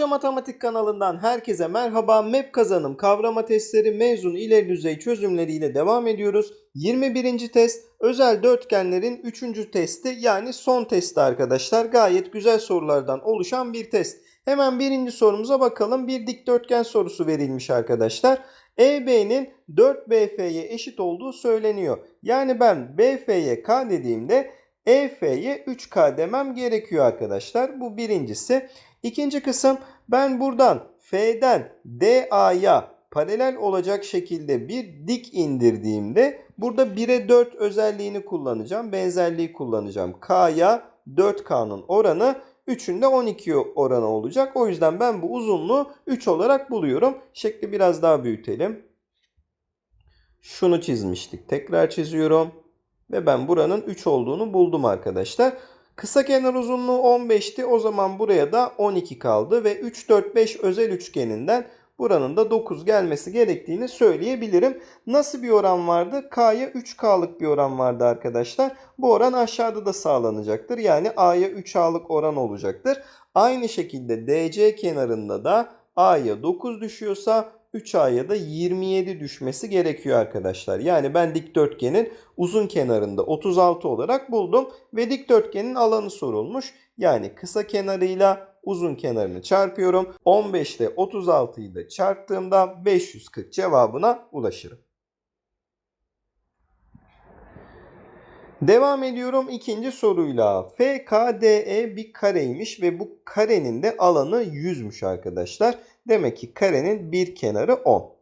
Hoca Matematik kanalından herkese merhaba. MEP kazanım kavrama testleri mezun ileri düzey çözümleriyle devam ediyoruz. 21. test özel dörtgenlerin 3. testi yani son testi arkadaşlar. Gayet güzel sorulardan oluşan bir test. Hemen birinci sorumuza bakalım. Bir dikdörtgen sorusu verilmiş arkadaşlar. EB'nin 4BF'ye eşit olduğu söyleniyor. Yani ben BF'ye K dediğimde EF'ye 3K demem gerekiyor arkadaşlar. Bu birincisi. İkinci kısım ben buradan F'den DA'ya paralel olacak şekilde bir dik indirdiğimde burada 1'e 4 özelliğini kullanacağım. Benzerliği kullanacağım. K'ya 4K'nın oranı 3'ün de 12 oranı olacak. O yüzden ben bu uzunluğu 3 olarak buluyorum. Şekli biraz daha büyütelim. Şunu çizmiştik. Tekrar çiziyorum. Ve ben buranın 3 olduğunu buldum arkadaşlar. Kısa kenar uzunluğu 15'ti. O zaman buraya da 12 kaldı. Ve 3, 4, 5 özel üçgeninden buranın da 9 gelmesi gerektiğini söyleyebilirim. Nasıl bir oran vardı? K'ya 3K'lık bir oran vardı arkadaşlar. Bu oran aşağıda da sağlanacaktır. Yani A'ya 3A'lık oran olacaktır. Aynı şekilde DC kenarında da A'ya 9 düşüyorsa 3A'ya da 27 düşmesi gerekiyor arkadaşlar. Yani ben dikdörtgenin uzun kenarında 36 olarak buldum ve dikdörtgenin alanı sorulmuş. Yani kısa kenarıyla uzun kenarını çarpıyorum. 15 ile 36'yı da çarptığımda 540 cevabına ulaşırım. Devam ediyorum ikinci soruyla. FKDE bir kareymiş ve bu karenin de alanı 100'müş arkadaşlar. Demek ki karenin bir kenarı 10.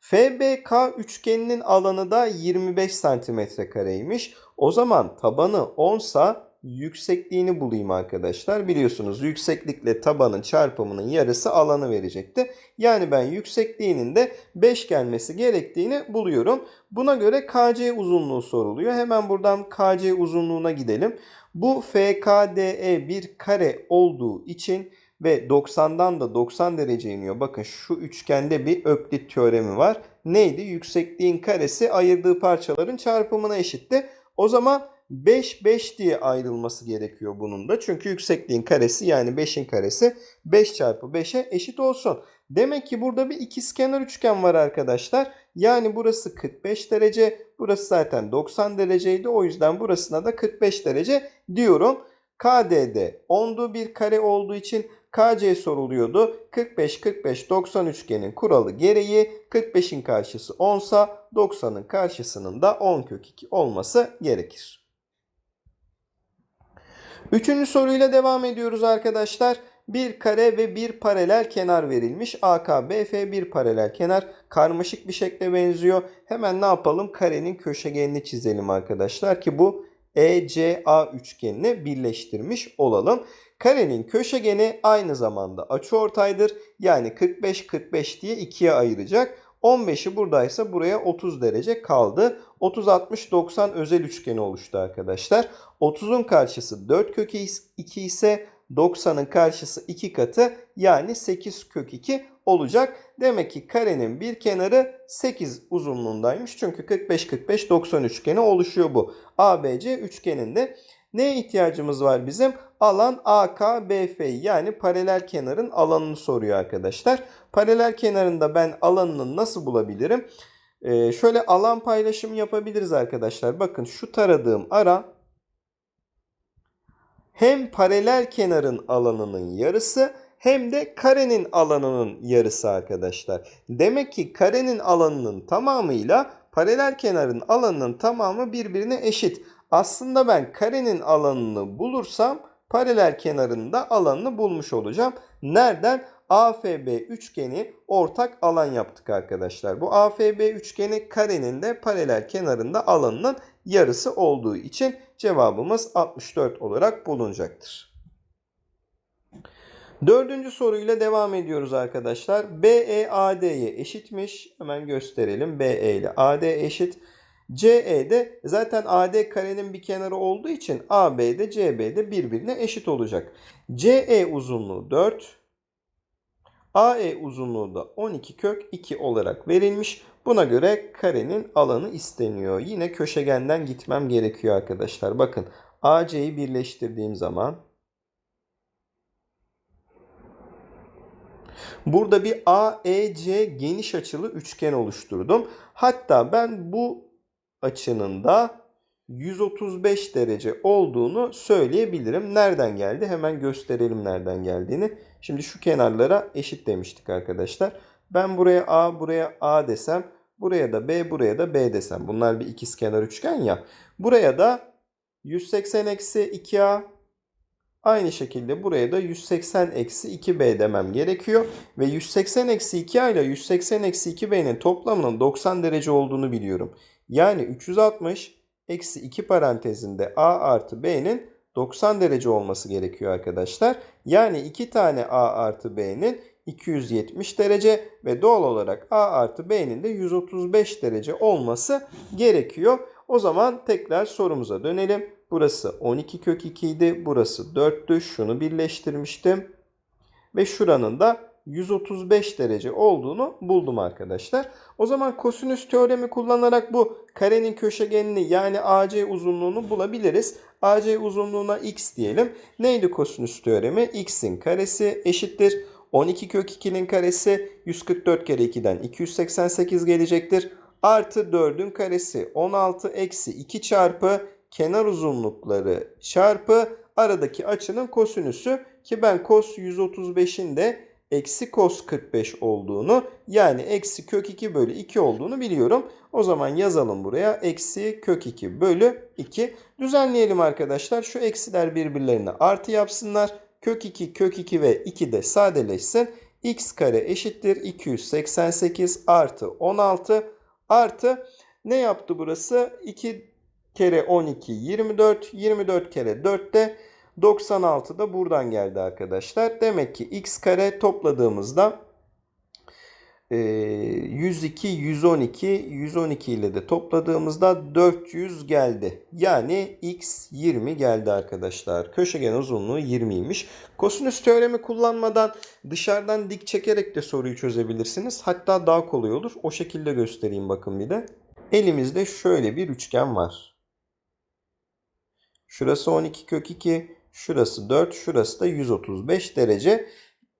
FBK üçgeninin alanı da 25 santimetre kareymiş. O zaman tabanı 10 sa yüksekliğini bulayım arkadaşlar. Biliyorsunuz yükseklikle tabanın çarpımının yarısı alanı verecekti. Yani ben yüksekliğinin de 5 gelmesi gerektiğini buluyorum. Buna göre KC uzunluğu soruluyor. Hemen buradan KC uzunluğuna gidelim. Bu FKDE bir kare olduğu için ve 90'dan da 90 derece iniyor. Bakın şu üçgende bir öklit teoremi var. Neydi? Yüksekliğin karesi ayırdığı parçaların çarpımına eşitti. O zaman 5 5 diye ayrılması gerekiyor bunun da. Çünkü yüksekliğin karesi yani 5'in karesi 5 çarpı 5'e eşit olsun. Demek ki burada bir ikizkenar üçgen var arkadaşlar. Yani burası 45 derece. Burası zaten 90 dereceydi. O yüzden burasına da 45 derece diyorum. KDD 10'du bir kare olduğu için KC soruluyordu. 45 45 90 üçgenin kuralı gereği 45'in karşısı 10 sa 90'ın karşısının da 10 kök 2 olması gerekir. Üçüncü soruyla devam ediyoruz arkadaşlar. Bir kare ve bir paralel kenar verilmiş. AKBF bir paralel kenar. Karmaşık bir şekle benziyor. Hemen ne yapalım? Karenin köşegenini çizelim arkadaşlar ki bu ECA üçgenini birleştirmiş olalım. Karenin köşegeni aynı zamanda açıortaydır. Yani 45 45 diye ikiye ayıracak. 15'i buradaysa buraya 30 derece kaldı. 30 60 90 özel üçgeni oluştu arkadaşlar. 30'un karşısı 4 kök 2 ise 90'ın karşısı 2 katı yani 8 kök 2 olacak. Demek ki karenin bir kenarı 8 uzunluğundaymış. Çünkü 45 45 90 üçgeni oluşuyor bu. ABC üçgeninde neye ihtiyacımız var bizim? Alan AKBF yani paralel kenarın alanını soruyor arkadaşlar. Paralel kenarında ben alanını nasıl bulabilirim? Ee, şöyle alan paylaşımı yapabiliriz arkadaşlar. Bakın şu taradığım ara hem paralel kenarın alanının yarısı hem de karenin alanının yarısı arkadaşlar. Demek ki karenin alanının tamamıyla paralel kenarın alanının tamamı birbirine eşit. Aslında ben karenin alanını bulursam paralel kenarında alanını bulmuş olacağım. Nereden? AFB üçgeni ortak alan yaptık arkadaşlar. Bu AFB üçgeni karenin de paralel kenarında alanının yarısı olduğu için cevabımız 64 olarak bulunacaktır. Dördüncü soruyla devam ediyoruz arkadaşlar. BE AD'ye eşitmiş. Hemen gösterelim. BE ile AD eşit. CE de zaten AD karenin bir kenarı olduğu için AB de CB de birbirine eşit olacak. CE uzunluğu 4. AE uzunluğu da 12 kök 2 olarak verilmiş. Buna göre karenin alanı isteniyor. Yine köşegenden gitmem gerekiyor arkadaşlar. Bakın AC'yi birleştirdiğim zaman Burada bir AEC geniş açılı üçgen oluşturdum. Hatta ben bu açının da 135 derece olduğunu söyleyebilirim. Nereden geldi? Hemen gösterelim nereden geldiğini. Şimdi şu kenarlara eşit demiştik arkadaşlar. Ben buraya A, buraya A desem, buraya da B, buraya da B desem. Bunlar bir ikizkenar üçgen ya. Buraya da 180 eksi 2A, Aynı şekilde buraya da 180 eksi 2b demem gerekiyor. Ve 180 eksi 2a ile 180 eksi 2b'nin toplamının 90 derece olduğunu biliyorum. Yani 360 eksi 2 parantezinde a artı b'nin 90 derece olması gerekiyor arkadaşlar. Yani 2 tane a artı b'nin 270 derece ve doğal olarak a artı b'nin de 135 derece olması gerekiyor. O zaman tekrar sorumuza dönelim. Burası 12 kök 2 idi. Burası 4'tü. Şunu birleştirmiştim. Ve şuranın da 135 derece olduğunu buldum arkadaşlar. O zaman kosinüs teoremi kullanarak bu karenin köşegenini yani AC uzunluğunu bulabiliriz. AC uzunluğuna x diyelim. Neydi kosinüs teoremi? x'in karesi eşittir. 12 kök 2'nin karesi 144 kere 2'den 288 gelecektir. Artı 4'ün karesi 16 eksi 2 çarpı kenar uzunlukları çarpı aradaki açının kosinüsü ki ben cos 135'in de eksi cos 45 olduğunu yani eksi kök 2 bölü 2 olduğunu biliyorum. O zaman yazalım buraya eksi kök 2 bölü 2. Düzenleyelim arkadaşlar. Şu eksiler birbirlerine artı yapsınlar. Kök 2 kök 2 ve 2 de sadeleşsin. x kare eşittir 288 artı 16 artı ne yaptı burası? 2 kere 12 24. 24 kere 4 de 96 da buradan geldi arkadaşlar. Demek ki x kare topladığımızda 102, 112, 112 ile de topladığımızda 400 geldi. Yani x 20 geldi arkadaşlar. Köşegen uzunluğu 20'ymiş. Kosinüs teoremi kullanmadan dışarıdan dik çekerek de soruyu çözebilirsiniz. Hatta daha kolay olur. O şekilde göstereyim bakın bir de. Elimizde şöyle bir üçgen var. Şurası 12 kök 2. Şurası 4. Şurası da 135 derece.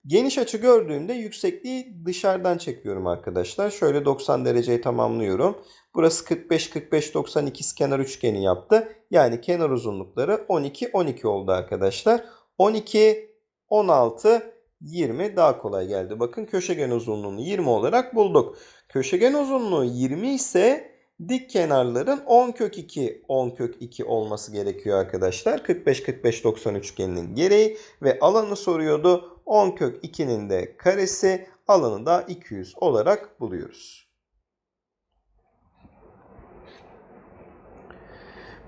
Geniş açı gördüğümde yüksekliği dışarıdan çekiyorum arkadaşlar. Şöyle 90 dereceyi tamamlıyorum. Burası 45 45 92 kenar üçgeni yaptı. Yani kenar uzunlukları 12 12 oldu arkadaşlar. 12 16 20 daha kolay geldi. Bakın köşegen uzunluğunu 20 olarak bulduk. Köşegen uzunluğu 20 ise dik kenarların 10 kök 2 10 kök 2 olması gerekiyor arkadaşlar. 45 45 90 üçgeninin gereği ve alanı soruyordu. 10 kök 2'nin de karesi alanı da 200 olarak buluyoruz.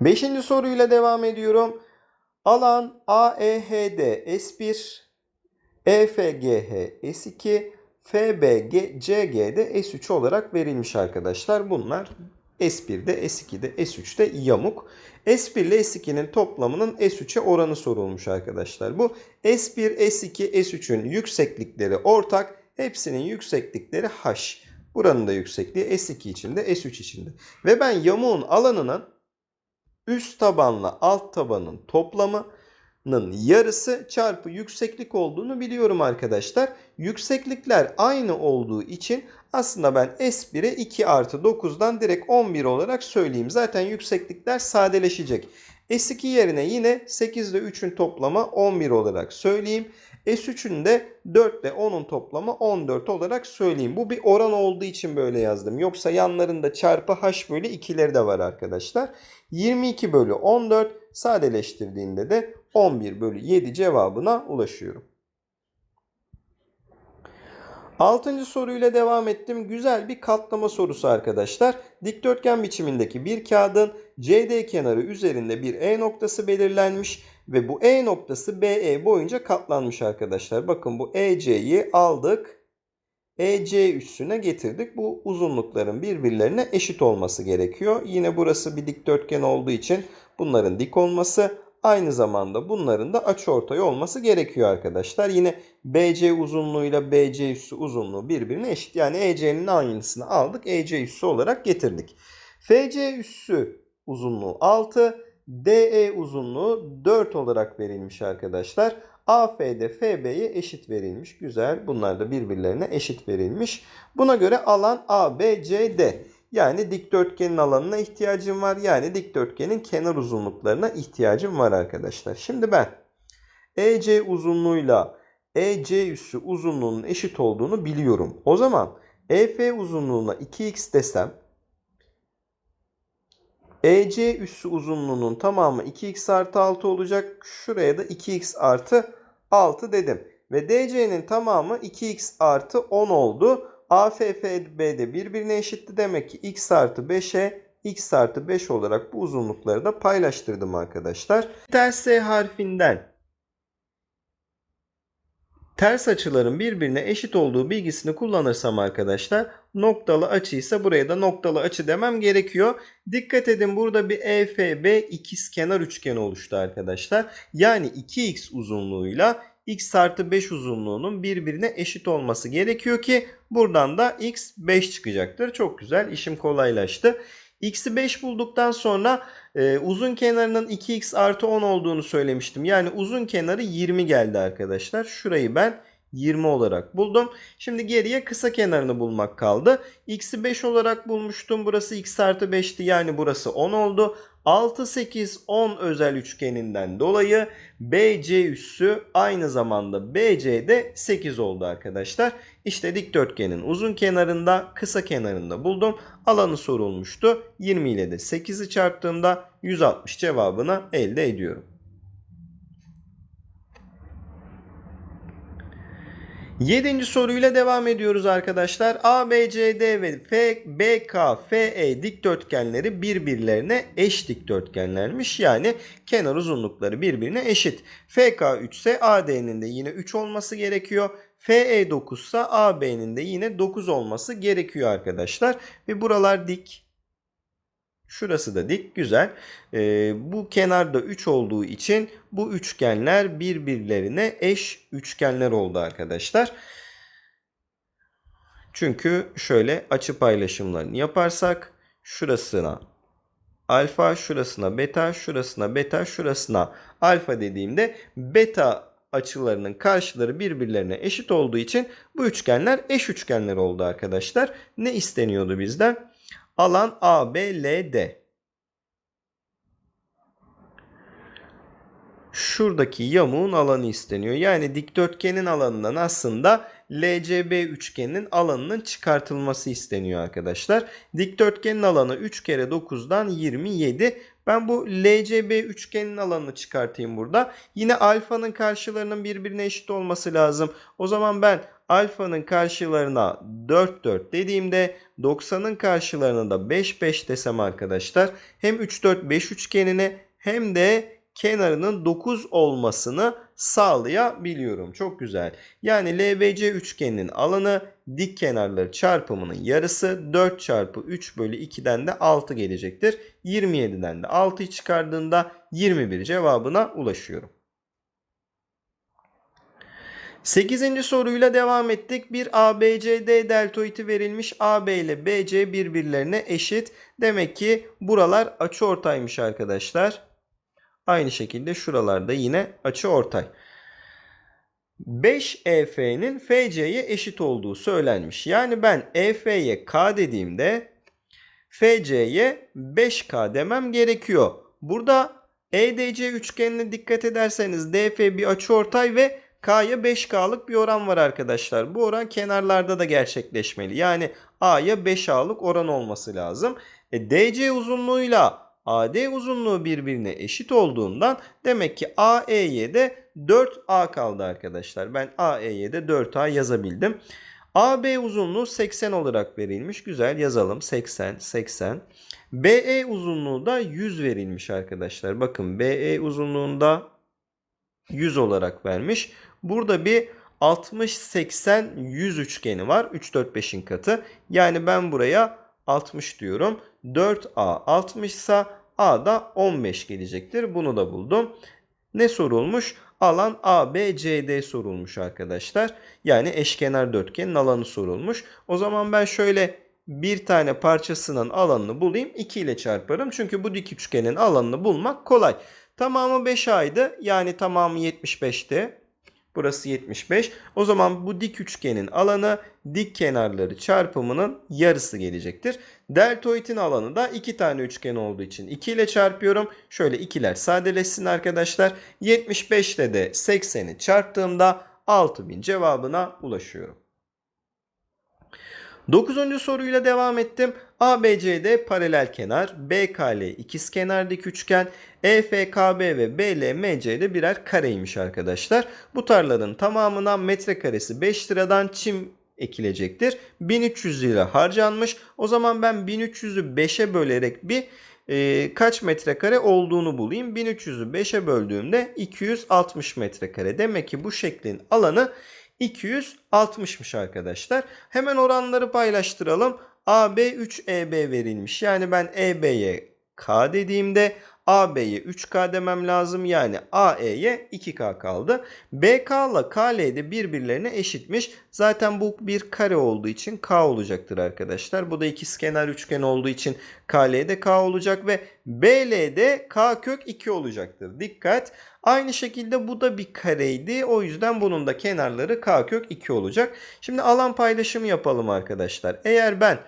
Beşinci soruyla devam ediyorum. Alan AEHD S1, EFGH S2, FBCG'de S3 olarak verilmiş arkadaşlar. Bunlar S1'de, S2'de, S3'te yamuk. S1 ile S2'nin toplamının S3'e oranı sorulmuş arkadaşlar. Bu S1, S2, S3'ün yükseklikleri ortak. Hepsinin yükseklikleri H. Buranın da yüksekliği S2 içinde, S3 içinde. Ve ben yamuğun alanının üst tabanla alt tabanın toplamı yarısı çarpı yükseklik olduğunu biliyorum arkadaşlar. Yükseklikler aynı olduğu için aslında ben S1'e 2 artı 9'dan direkt 11 olarak söyleyeyim. Zaten yükseklikler sadeleşecek. S2 yerine yine 8 ile 3'ün toplamı 11 olarak söyleyeyim. S3'ün de 4 ile 10'un toplamı 14 olarak söyleyeyim. Bu bir oran olduğu için böyle yazdım. Yoksa yanlarında çarpı h bölü 2'leri de var arkadaşlar. 22 bölü 14 sadeleştirdiğinde de 11 bölü 7 cevabına ulaşıyorum. Altıncı soruyla devam ettim. Güzel bir katlama sorusu arkadaşlar. Dikdörtgen biçimindeki bir kağıdın CD kenarı üzerinde bir E noktası belirlenmiş ve bu E noktası BE boyunca katlanmış arkadaşlar. Bakın bu EC'yi aldık. EC üstüne getirdik. Bu uzunlukların birbirlerine eşit olması gerekiyor. Yine burası bir dikdörtgen olduğu için bunların dik olması aynı zamanda bunların da açıortay olması gerekiyor arkadaşlar. Yine BC uzunluğuyla BC üssü uzunluğu birbirine eşit. Yani EC'nin aynısını aldık. EC üssü olarak getirdik. FC üssü uzunluğu 6, DE uzunluğu 4 olarak verilmiş arkadaşlar. AF'de FB'ye eşit verilmiş. Güzel. Bunlar da birbirlerine eşit verilmiş. Buna göre alan ABCD. Yani dikdörtgenin alanına ihtiyacım var. Yani dikdörtgenin kenar uzunluklarına ihtiyacım var arkadaşlar. Şimdi ben EC uzunluğuyla EC üssü uzunluğunun eşit olduğunu biliyorum. O zaman EF uzunluğuna 2x desem EC üssü uzunluğunun tamamı 2x artı 6 olacak. Şuraya da 2x artı 6 dedim. Ve DC'nin tamamı 2x artı 10 oldu. AFFB'de birbirine eşitti. Demek ki x artı 5'e x artı 5 olarak bu uzunlukları da paylaştırdım arkadaşlar. Ters S harfinden ters açıların birbirine eşit olduğu bilgisini kullanırsam arkadaşlar noktalı açıysa buraya da noktalı açı demem gerekiyor. Dikkat edin burada bir EFB ikizkenar üçgeni oluştu arkadaşlar. Yani 2x uzunluğuyla x artı 5 uzunluğunun birbirine eşit olması gerekiyor ki buradan da x 5 çıkacaktır. Çok güzel işim kolaylaştı. X'i 5 bulduktan sonra e, uzun kenarının 2x artı 10 olduğunu söylemiştim. Yani uzun kenarı 20 geldi arkadaşlar. Şurayı ben 20 olarak buldum. Şimdi geriye kısa kenarını bulmak kaldı. X'i 5 olarak bulmuştum. Burası x artı 5'ti yani burası 10 oldu. 6, 8, 10 özel üçgeninden dolayı BC üssü aynı zamanda BC'de 8 oldu arkadaşlar. İşte dikdörtgenin uzun kenarında kısa kenarında buldum. Alanı sorulmuştu. 20 ile de 8'i çarptığımda 160 cevabını elde ediyorum. Yedinci soruyla devam ediyoruz arkadaşlar. A, B, C, D ve F, B, K, F, E dikdörtgenleri birbirlerine eş dikdörtgenlermiş. Yani kenar uzunlukları birbirine eşit. FK 3 ise AD'nin de yine 3 olması gerekiyor. FE 9 ise AB'nin de yine 9 olması gerekiyor arkadaşlar. Ve buralar dik. Şurası da dik. Güzel. Ee, bu kenarda 3 olduğu için bu üçgenler birbirlerine eş üçgenler oldu arkadaşlar. Çünkü şöyle açı paylaşımlarını yaparsak şurasına alfa, şurasına beta, şurasına beta, şurasına alfa dediğimde beta açılarının karşıları birbirlerine eşit olduğu için bu üçgenler eş üçgenler oldu arkadaşlar. Ne isteniyordu bizden? Alan ABLD. Şuradaki yamuğun alanı isteniyor. Yani dikdörtgenin alanından aslında LCB üçgeninin alanının çıkartılması isteniyor arkadaşlar. Dikdörtgenin alanı 3 kere 9'dan 27. Ben bu LCB üçgenin alanını çıkartayım burada. Yine alfanın karşılarının birbirine eşit olması lazım. O zaman ben alfanın karşılarına 4 4 dediğimde 90'ın karşılarına da 5 5 desem arkadaşlar hem 3 4 5 üçgenini hem de kenarının 9 olmasını sağlayabiliyorum. Çok güzel. Yani LBC üçgeninin alanı dik kenarları çarpımının yarısı 4 çarpı 3 bölü 2'den de 6 gelecektir. 27'den de 6'yı çıkardığında 21 cevabına ulaşıyorum. 8. soruyla devam ettik. Bir ABCD deltoidi verilmiş. AB ile BC birbirlerine eşit. Demek ki buralar açıortaymış arkadaşlar. Aynı şekilde şuralarda yine açı ortay. 5EF'nin FC'ye eşit olduğu söylenmiş. Yani ben EF'ye K dediğimde FC'ye 5K demem gerekiyor. Burada EDC üçgenine dikkat ederseniz DF bir açıortay ve K'ya 5K'lık bir oran var arkadaşlar. Bu oran kenarlarda da gerçekleşmeli. Yani A'ya 5A'lık oran olması lazım. E, DC uzunluğuyla AD uzunluğu birbirine eşit olduğundan demek ki AE'ye de 4A kaldı arkadaşlar. Ben AE'ye de 4A yazabildim. AB uzunluğu 80 olarak verilmiş. Güzel yazalım. 80, 80. BE uzunluğu da 100 verilmiş arkadaşlar. Bakın BE uzunluğunda 100 olarak vermiş. Burada bir 60, 80, 100 üçgeni var. 3, 4, 5'in katı. Yani ben buraya 60 diyorum. 4A 60 ise A da 15 gelecektir. Bunu da buldum. Ne sorulmuş? Alan ABCD sorulmuş arkadaşlar. Yani eşkenar dörtgenin alanı sorulmuş. O zaman ben şöyle bir tane parçasının alanını bulayım. 2 ile çarparım. Çünkü bu dik üçgenin alanını bulmak kolay. Tamamı 5 aydı. Yani tamamı 75'ti. Burası 75. O zaman bu dik üçgenin alanı dik kenarları çarpımının yarısı gelecektir. Deltoidin alanı da iki tane üçgen olduğu için 2 ile çarpıyorum. Şöyle ikiler sadeleşsin arkadaşlar. 75 ile de 80'i çarptığımda 6000 cevabına ulaşıyorum. Dokuzuncu soruyla devam ettim. ABCD paralel kenar, BKL ikizkenar dik üçgen, EFKB ve BLMC'de birer kareymiş arkadaşlar. Bu tarlaların tamamına metrekaresi 5 liradan çim ekilecektir. 1300 lira harcanmış. O zaman ben 1300'ü 5'e bölerek bir e, kaç metrekare olduğunu bulayım. 1300'ü 5'e böldüğümde 260 metrekare. Demek ki bu şeklin alanı 260'mış arkadaşlar. Hemen oranları paylaştıralım. AB 3 EB verilmiş. Yani ben EB'ye K dediğimde AB'ye 3K demem lazım. Yani AE'ye 2K kaldı. BK ile KL de birbirlerine eşitmiş. Zaten bu bir kare olduğu için K olacaktır arkadaşlar. Bu da ikizkenar üçgen olduğu için KL'de K olacak ve BL'de K kök 2 olacaktır. Dikkat. Aynı şekilde bu da bir kareydi. O yüzden bunun da kenarları K kök 2 olacak. Şimdi alan paylaşımı yapalım arkadaşlar. Eğer ben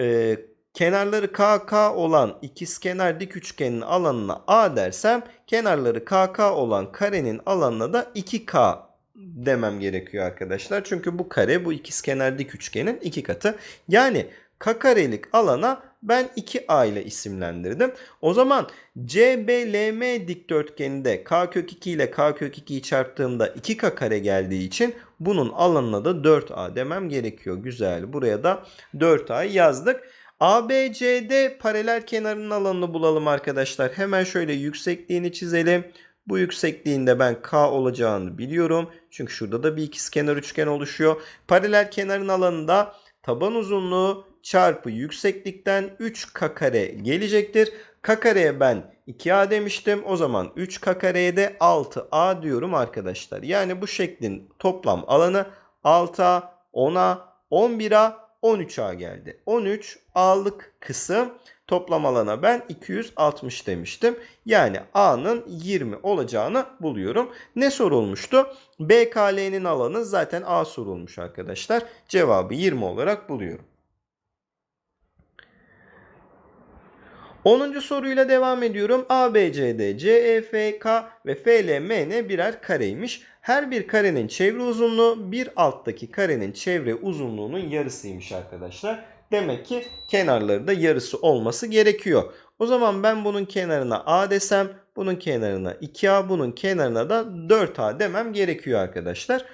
e, kenarları KK olan ikizkenar dik üçgenin alanına A dersem kenarları KK olan karenin alanına da 2K demem gerekiyor arkadaşlar. Çünkü bu kare bu ikizkenar dik üçgenin iki katı. Yani K karelik alana ben 2A ile isimlendirdim. O zaman CBLM dikdörtgeninde K kök 2 ile K kök 2'yi çarptığımda 2K kare geldiği için bunun alanına da 4A demem gerekiyor. Güzel. Buraya da 4A'yı yazdık. ABCD paralel kenarının alanını bulalım arkadaşlar. Hemen şöyle yüksekliğini çizelim. Bu yüksekliğinde ben K olacağını biliyorum. Çünkü şurada da bir ikizkenar üçgen oluşuyor. Paralel kenarın alanında taban uzunluğu çarpı yükseklikten 3K kare gelecektir. K kareye ben 2A demiştim. O zaman 3K kareye de 6A diyorum arkadaşlar. Yani bu şeklin toplam alanı 6A, 10A, 11A, 13A geldi. 13 A'lık kısım toplam alana ben 260 demiştim. Yani A'nın 20 olacağını buluyorum. Ne sorulmuştu? BKL'nin alanı zaten A sorulmuş arkadaşlar. Cevabı 20 olarak buluyorum. 10. soruyla devam ediyorum. ABCD, CEFK ve FLMN birer kareymiş. Her bir karenin çevre uzunluğu bir alttaki karenin çevre uzunluğunun yarısıymış arkadaşlar. Demek ki kenarları da yarısı olması gerekiyor. O zaman ben bunun kenarına A desem, bunun kenarına 2A, bunun kenarına da 4A demem gerekiyor arkadaşlar.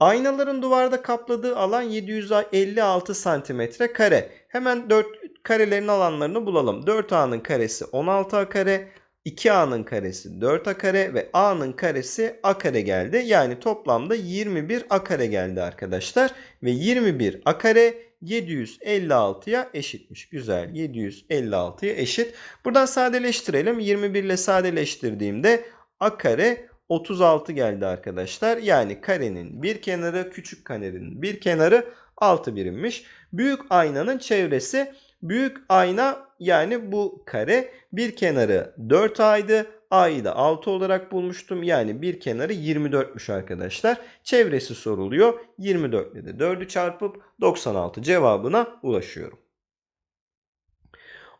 Aynaların duvarda kapladığı alan 756 santimetre kare. Hemen 4 karelerin alanlarını bulalım. 4A'nın karesi 16A kare, 2A'nın karesi 4A kare ve A'nın karesi A kare geldi. Yani toplamda 21 A kare geldi arkadaşlar. Ve 21 A kare 756'ya eşitmiş. Güzel 756'ya eşit. Buradan sadeleştirelim. 21 ile sadeleştirdiğimde A kare 36 geldi arkadaşlar. Yani karenin bir kenarı küçük karenin bir kenarı 6 birimmiş. Büyük aynanın çevresi büyük ayna yani bu kare bir kenarı 4 aydı. A'yı da 6 olarak bulmuştum. Yani bir kenarı 24'müş arkadaşlar. Çevresi soruluyor. 24 ile de 4'ü çarpıp 96 cevabına ulaşıyorum.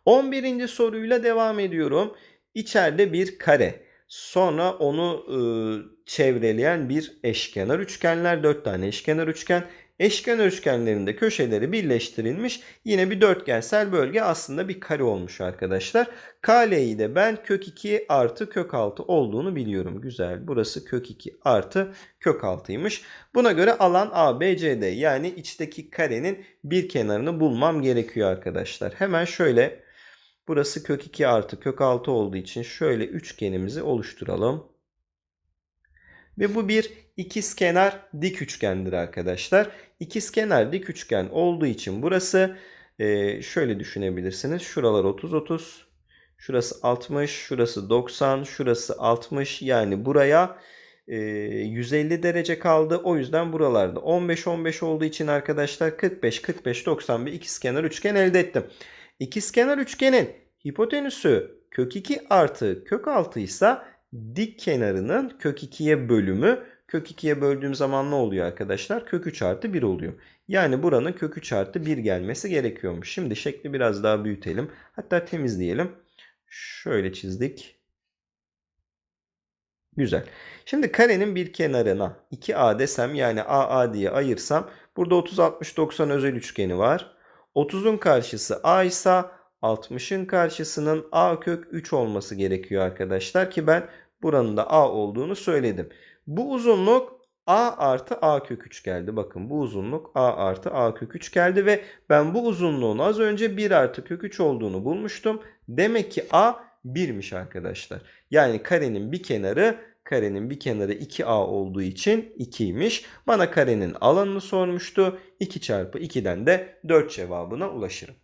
11. soruyla devam ediyorum. İçeride bir kare. Sonra onu e, çevreleyen bir eşkenar üçgenler. 4 tane eşkenar üçgen. Eşkenar üçgenlerinde köşeleri birleştirilmiş. Yine bir dörtgensel bölge aslında bir kare olmuş arkadaşlar. KL'yi de ben kök 2 artı kök 6 olduğunu biliyorum. Güzel. Burası kök 2 artı kök 6'ymış. Buna göre alan ABCD yani içteki karenin bir kenarını bulmam gerekiyor arkadaşlar. Hemen şöyle Burası kök 2 artı kök 6 olduğu için şöyle üçgenimizi oluşturalım. Ve bu bir ikizkenar dik üçgendir arkadaşlar. İkizkenar dik üçgen olduğu için burası e, şöyle düşünebilirsiniz. Şuralar 30 30. Şurası 60, şurası 90, şurası 60. Yani buraya e, 150 derece kaldı. O yüzden buralarda 15 15 olduğu için arkadaşlar 45 45 90 bir ikizkenar üçgen elde ettim. İkizkenar üçgenin hipotenüsü kök 2 artı kök 6 ise dik kenarının kök 2'ye bölümü kök Kök 2'ye böldüğüm zaman ne oluyor arkadaşlar? Kök 3 artı 1 oluyor. Yani buranın kök 3 artı 1 gelmesi gerekiyormuş. Şimdi şekli biraz daha büyütelim. Hatta temizleyelim. Şöyle çizdik. Güzel. Şimdi karenin bir kenarına 2A desem yani AA diye ayırsam burada 30 60 90 özel üçgeni var. 30'un karşısı A ise 60'ın karşısının A kök 3 olması gerekiyor arkadaşlar ki ben buranın da A olduğunu söyledim. Bu uzunluk A artı A kök 3 geldi. Bakın bu uzunluk A artı A kök 3 geldi ve ben bu uzunluğun az önce 1 artı kök 3 olduğunu bulmuştum. Demek ki A 1'miş arkadaşlar. Yani karenin bir kenarı karenin bir kenarı 2A olduğu için 2'ymiş. Bana karenin alanını sormuştu. 2 çarpı 2'den de 4 cevabına ulaşırım.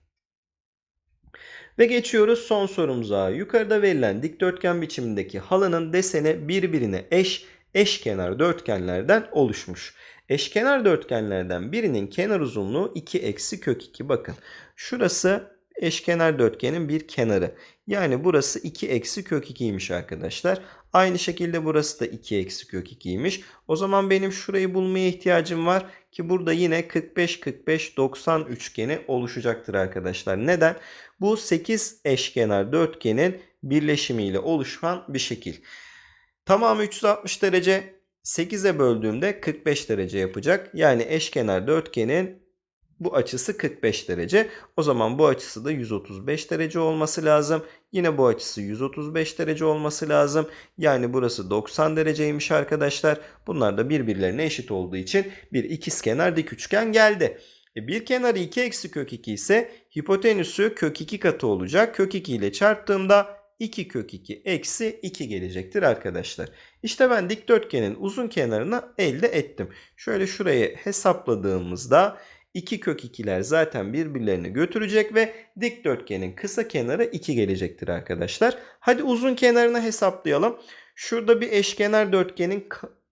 Ve geçiyoruz son sorumuza. Yukarıda verilen dikdörtgen biçimindeki halının deseni birbirine eş, eşkenar dörtgenlerden oluşmuş. Eşkenar dörtgenlerden birinin kenar uzunluğu 2 eksi kök 2. Bakın şurası eşkenar dörtgenin bir kenarı. Yani burası 2 eksi kök 2'ymiş arkadaşlar. Aynı şekilde burası da 2 eksi kök 2'ymiş. O zaman benim şurayı bulmaya ihtiyacım var ki burada yine 45 45 90 üçgeni oluşacaktır arkadaşlar. Neden? Bu 8 eşkenar dörtgenin birleşimiyle oluşan bir şekil. Tamamı 360 derece 8'e böldüğümde 45 derece yapacak. Yani eşkenar dörtgenin bu açısı 45 derece. O zaman bu açısı da 135 derece olması lazım. Yine bu açısı 135 derece olması lazım. Yani burası 90 dereceymiş arkadaşlar. Bunlar da birbirlerine eşit olduğu için bir ikizkenar dik üçgen geldi. E bir kenarı 2 eksi kök 2 ise hipotenüsü kök 2 katı olacak. Kök 2 ile çarptığımda 2 kök 2 eksi 2 gelecektir arkadaşlar. İşte ben dikdörtgenin uzun kenarını elde ettim. Şöyle şurayı hesapladığımızda 2 kök 2'ler zaten birbirlerini götürecek ve dikdörtgenin kısa kenarı 2 gelecektir arkadaşlar. Hadi uzun kenarını hesaplayalım. Şurada bir eşkenar dörtgenin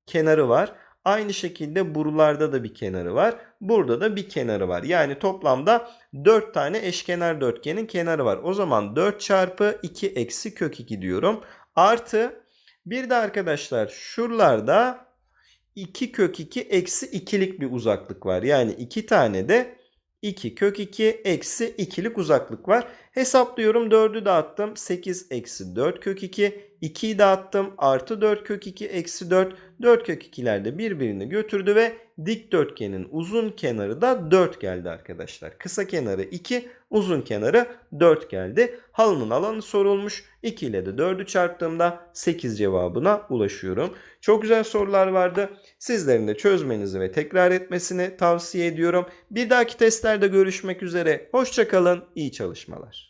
kenarı var. Aynı şekilde buralarda da bir kenarı var. Burada da bir kenarı var. Yani toplamda 4 tane eşkenar dörtgenin kenarı var. O zaman 4 çarpı 2 eksi kök 2 diyorum. Artı bir de arkadaşlar şuralarda 2 kök 2 eksi 2'lik bir uzaklık var. Yani 2 tane de 2 kök 2 eksi 2'lik uzaklık var. Hesaplıyorum 4'ü dağıttım. 8 eksi 4 kök 2. 2'yi dağıttım. Artı 4 kök 2 eksi 4. 4 kök 2'ler de birbirini götürdü ve dikdörtgenin uzun kenarı da 4 geldi arkadaşlar. Kısa kenarı 2, uzun kenarı 4 geldi. Halının alanı sorulmuş. 2 ile de 4'ü çarptığımda 8 cevabına ulaşıyorum. Çok güzel sorular vardı. Sizlerin de çözmenizi ve tekrar etmesini tavsiye ediyorum. Bir dahaki testlerde görüşmek üzere. Hoşçakalın, iyi çalışmalar.